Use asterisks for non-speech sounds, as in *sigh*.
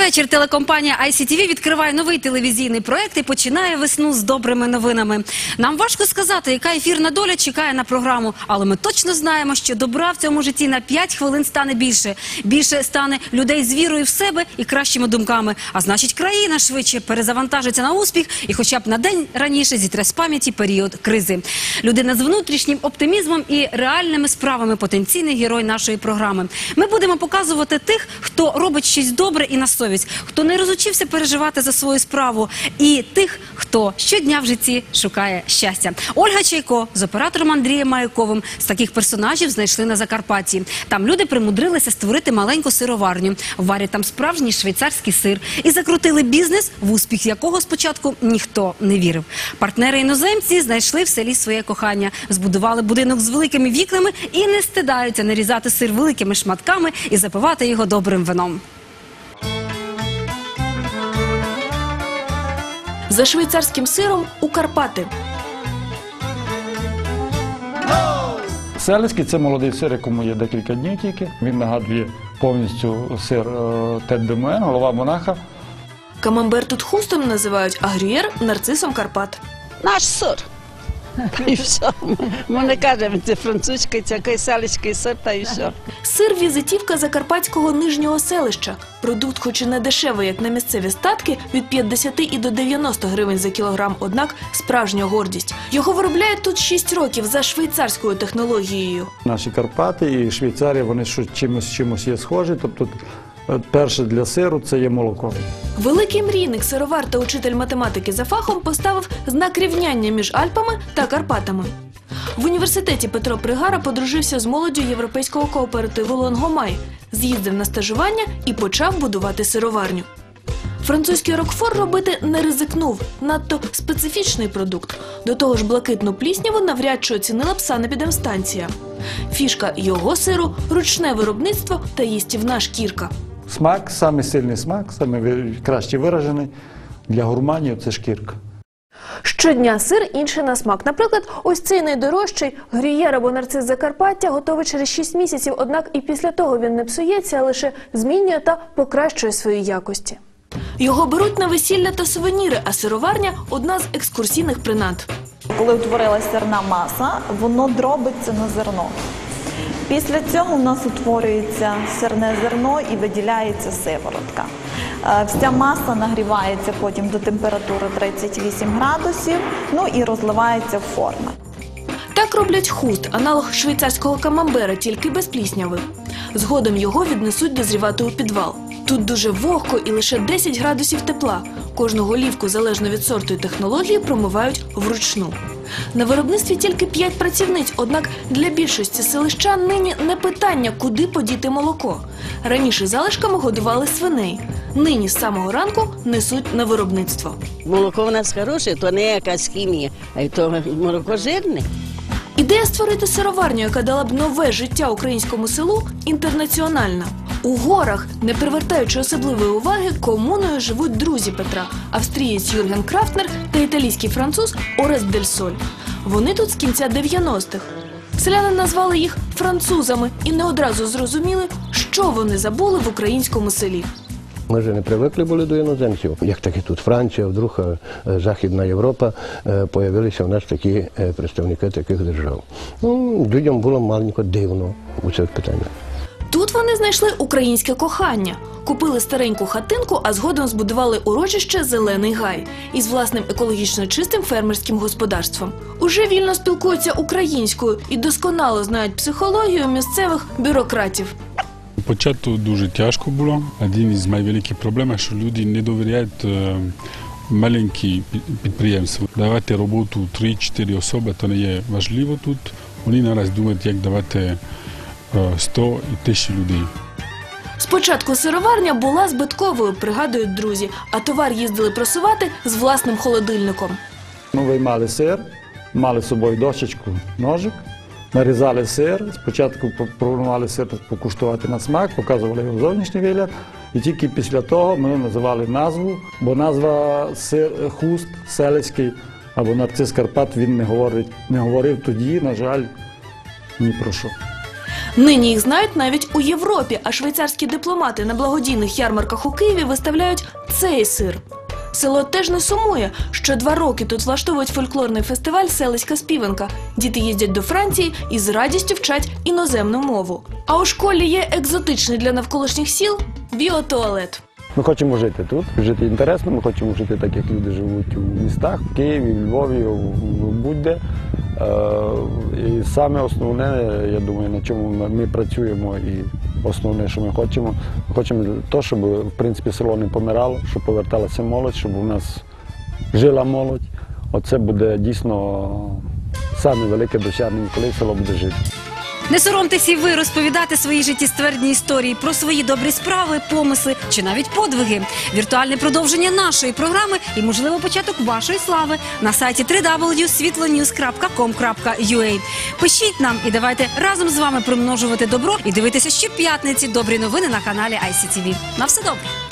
вечір. Телекомпанія ICTV відкриває новий телевізійний проект і починає весну з добрими новинами. Нам важко сказати, яка ефірна доля чекає на програму, але ми точно знаємо, що добра в цьому житті на 5 хвилин стане більше. Більше стане людей з вірою в себе і кращими думками. А значить, країна швидше перезавантажиться на успіх і, хоча б на день раніше, зітре з пам'яті період кризи. Людина з внутрішнім оптимізмом і реальними справами потенційний герой нашої програми. Ми будемо показувати тих, хто робить щось добре і на хто не розучився переживати за свою справу, і тих, хто щодня в житті шукає щастя. Ольга Чайко з оператором Андрієм Маяковим з таких персонажів знайшли на Закарпатті. Там люди примудрилися створити маленьку сироварню, варять там справжній швейцарський сир і закрутили бізнес, в успіх якого спочатку ніхто не вірив. Партнери іноземці знайшли в селі своє кохання, збудували будинок з великими вікнами і не стидаються нарізати сир великими шматками і запивати його добрим вином. За швейцарським сиром у Карпати. Селецький це молодий сир, якому є декілька днів тільки. Він нагадує повністю сир е, Тет де Муен, голова монаха. Камамбер тут хустом називають, а грюєр – нарцисом Карпат. Наш сир. Та *laughs* і все. Ми не кажемо, це французький, це якийсь сир, та і все. Сир – візитівка закарпатського нижнього селища. Продукт, хоч і не дешевий, як на місцеві статки, від 50 і до 90 гривень за кілограм, однак справжня гордість. Його виробляють тут 6 років за швейцарською технологією. Наші Карпати і Швейцарія, вони що чимось чимось є схожі. Тобто, перше для сиру це є молоко. Великий мрійник, сировар та учитель математики за фахом поставив знак рівняння між Альпами та Карпатами. В університеті Петро Пригара подружився з молоддю європейського кооперативу Лонгомай, з'їздив на стажування і почав будувати сироварню. Французький рокфор робити не ризикнув, надто специфічний продукт. До того ж, блакитну плісняву навряд чи оцінила б санепідемстанція. Фішка його сиру ручне виробництво та їстівна шкірка. Смак, самий сильний смак, самий краще виражений для гурманів це шкірка. Щодня сир інший на смак. Наприклад, ось цей найдорожчий грюєр або нарцис Закарпаття готовий через 6 місяців, однак і після того він не псується, а лише змінює та покращує свої якості. Його беруть на весілля та сувеніри, а сироварня одна з екскурсійних принад. Коли утворилася сирна маса, воно дробиться на зерно. Після цього в нас утворюється сирне зерно і виділяється сиворотка. Е, Вся маса нагрівається потім до температури 38 градусів, ну і розливається в форми. Так роблять хуст, аналог швейцарського камамбера, тільки без плісняви. Згодом його віднесуть дозрівати у підвал. Тут дуже вогко і лише 10 градусів тепла. Кожну голівку, залежно від сорту і технології, промивають вручну. На виробництві тільки 5 працівниць, однак для більшості селищан нині не питання, куди подіти молоко. Раніше залишками годували свиней. Нині з самого ранку несуть на виробництво. Молоко в нас хороше, то не якась хімія, а й то молоко жирне. Ідея створити сироварню, яка дала б нове життя українському селу, інтернаціональна. У горах, не привертаючи особливої уваги, комуною живуть друзі Петра австрієць Юрген Крафтнер та італійський француз Орест Дель Соль. Вони тут з кінця 90-х. Селяни назвали їх французами і не одразу зрозуміли, що вони забули в українському селі. Ми вже не привикли були до іноземців. Як таки тут Франція, вдруг е, Західна Європа, е, появилися в нас такі е, представники таких держав. Ну, людям було маленько дивно у цих питаннях. Тут вони знайшли українське кохання, купили стареньку хатинку, а згодом збудували урочище Зелений гай із власним екологічно чистим фермерським господарством. Уже вільно спілкуються українською і досконало знають психологію місцевих бюрократів. Початку дуже тяжко було. Один із найвеликих проблем, що люди не довіряють е, маленькі пі- підприємства. Давати роботу 3-4 особи, то не є важливо тут. Вони наразі думають, як давати 100 і тисячі людей. Спочатку сироварня була збитковою, пригадують друзі, а товар їздили просувати з власним холодильником. Ми виймали сир, мали з собою дощечку, ножик, нарізали сир. Спочатку по- пробували сир покуштувати на смак, показували його зовнішній вигляд. І тільки після того ми називали назву, бо назва сир, хуст селецький або нарцис Карпат він не говорить, не говорив тоді, на жаль, ні про що. Нині їх знають навіть у Європі, а швейцарські дипломати на благодійних ярмарках у Києві виставляють цей сир. Село теж не сумує. Що два роки тут влаштовують фольклорний фестиваль Селиська співанка. Діти їздять до Франції і з радістю вчать іноземну мову. А у школі є екзотичний для навколишніх сіл біотуалет. Ми хочемо жити тут, жити інтересно, ми хочемо жити так, як люди живуть у містах, в Києві, в Львові, будь-де. Е, І саме основне, я думаю, на чому ми, працюємо і основне, що ми хочемо, хочемо то, щоб в принципі село не помирало, щоб поверталася молодь, щоб у нас жила молодь. Оце буде дійсно саме велике досягнення, коли село буде жити. Не соромтеся і ви розповідати свої життєствердні історії про свої добрі справи, помисли чи навіть подвиги. Віртуальне продовження нашої програми і, можливо, початок вашої слави на сайті www.світлоnews.com.ua. Пишіть нам і давайте разом з вами примножувати добро і дивитися щоп'ятниці добрі новини на каналі ICTV. На все добре!